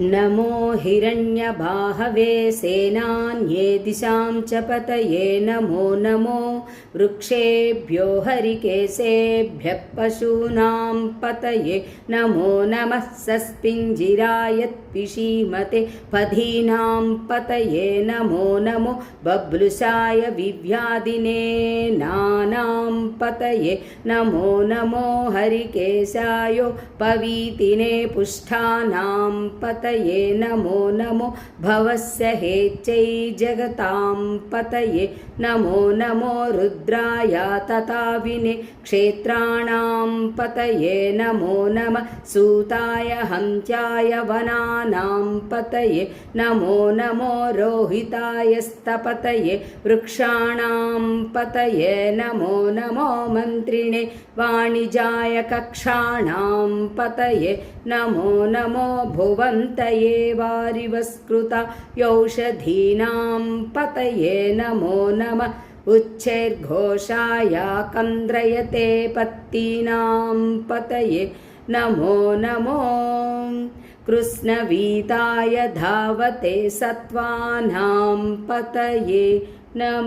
नमो हिरण्यबाहवे सेनान्ये दिशां च पतये नमो नमो वृक्षेभ्यो हरिकेशेभ्यः पशूनां पतये नमो नमः सस्पिञ्जिरायत्पिशीमते पधीनां पतये नमो नमो बब्लुषाय विव्यादिने नानां पतये नमो नमो हरिकेशायो पवीतिने पुष्ठानां पतये पतये नमो नमो भवस्य हेच्चै जगतां पतये नमो नमो रुद्राय तथा विने क्षेत्राणां पतये नमो नमः सूताय हन्त्याय वनानां पतये नमो नमो रोहिताय स्तपतये वृक्षाणां पतये नमो नमो मन्त्रिणे वाणिजाय कक्षाणां पतये नमो नमो भुवन्त पतये वारिवस्कृता यौषधीनां पतये नमो नमः उच्चैर्घोषाय कन्द्रयते पत्तीनां पतये नमो नमो कृष्णवीताय धावते सत्त्वानां पतये नमः